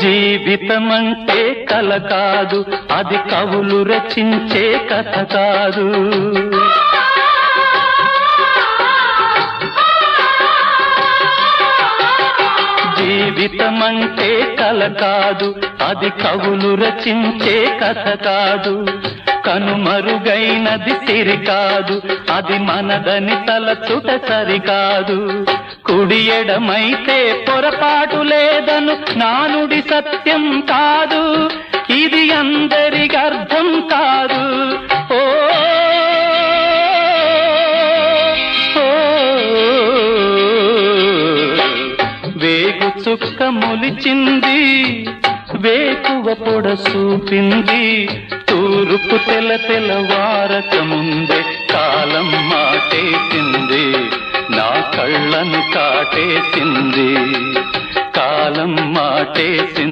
జీవితమంటే కల కాదు అది కవులు రచించే కథ కాదు. జీవితమంటే కల కాదు అది కవులు రచించే కథ కాదు. కనుమరుగైనది తిరి కాదు అది మనదని తలచుట సరికాదు కుడి ఎడమైతే పొరపాటు లేదను జ్ఞానుడి సత్యం కాదు. ఇది అందరికి అర్థం కాదు. ఓ వేగు చుక్క మొలిచింది వేకువ పొడ చూపింది. తూరుపు తెల తెల వారక ముందే కాలం మాటేసింది. నా కళ్ళను కాటేసింది. ti.